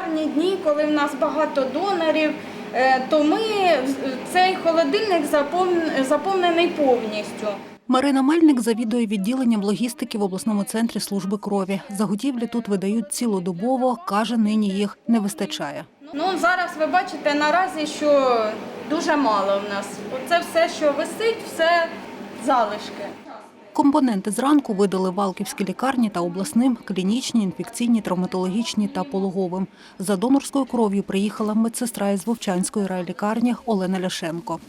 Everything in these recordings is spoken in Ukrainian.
гарні дні, коли в нас багато донорів, е, то ми цей холодильник заповнений повністю. Марина Мельник завідує відділенням логістики в обласному центрі служби крові. Заготівлі тут видають цілодобово, каже, нині їх не вистачає. Ну зараз ви бачите наразі, що дуже мало в нас. Оце все, що висить, все залишки. Компоненти зранку видали Валківській лікарні та обласним клінічні, інфекційні, травматологічні та пологовим. За донорською кров'ю приїхала медсестра із Вовчанської райлікарні Олена Ляшенко.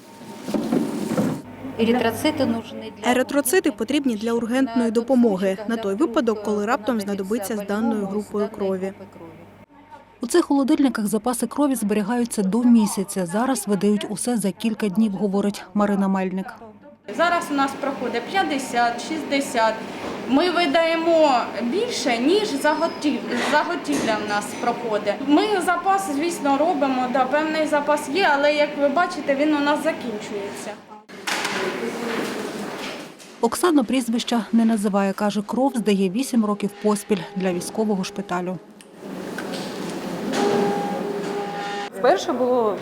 Еритроцити потрібні для ургентної допомоги на той випадок, коли раптом знадобиться з даною групою крові. У цих холодильниках запаси крові зберігаються до місяця. Зараз видають усе за кілька днів, говорить Марина Мельник. Зараз у нас проходить 50, 60. Ми видаємо більше, ніж заготів... заготівля в нас проходить. Ми запас, звісно, робимо, да, певний запас є, але як ви бачите, він у нас закінчується. Оксана прізвища не називає, каже, кров здає 8 років поспіль для військового шпиталю. Вперше було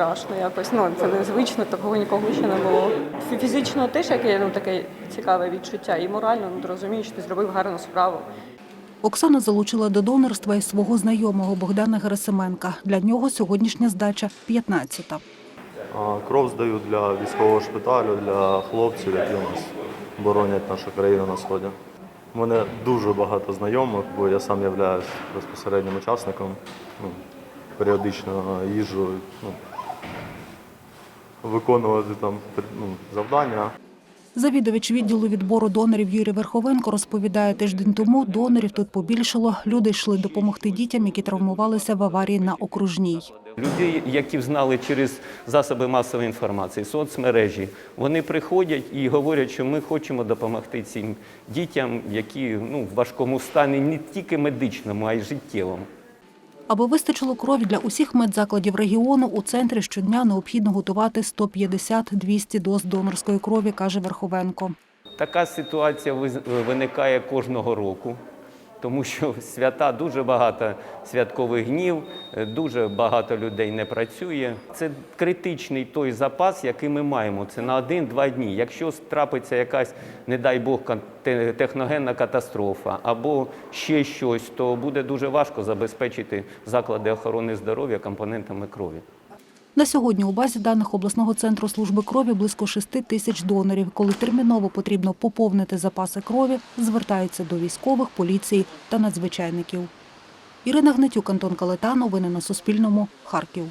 страшно якось. Ну це незвично, такого нікого ще не було. Фізично теж яке ну таке цікаве відчуття, і морально ну, ти розумієш, що ти зробив гарну справу. Оксана залучила до донорства і свого знайомого Богдана Герасименка. Для нього сьогоднішня здача 15-та. Кров здаю для військового шпиталю, для хлопців, які у нас боронять нашу країну на сході. У мене дуже багато знайомих, бо я сам являюсь безпосереднім учасником. Ну, періодично їжджу ну, виконувати там ну, завдання. Завідувач відділу відбору донорів Юрій Верховенко розповідає, тиждень тому донорів тут побільшало. Люди йшли допомогти дітям, які травмувалися в аварії на окружній. Люди, які знали через засоби масової інформації, соцмережі, вони приходять і говорять, що ми хочемо допомогти цим дітям, які ну, в важкому стані не тільки медичному, а й життєвому. Аби вистачило крові для усіх медзакладів регіону, у центрі щодня необхідно готувати 150-200 доз донорської крові, каже Верховенко. Така ситуація виникає кожного року, тому що свята дуже багато святкових днів, е, дуже багато людей не працює. Це критичний той запас, який ми маємо. Це на один-два дні. Якщо трапиться якась, не дай Бог, техногенна катастрофа або ще щось, то буде дуже важко забезпечити заклади охорони здоров'я компонентами крові. На сьогодні у базі даних обласного центру служби крові близько 6 тисяч донорів. Коли терміново потрібно поповнити запаси крові, звертаються до військових, поліції та надзвичайників. Ірина Гнатюк, Антон Калета. Новини на Суспільному. Харків.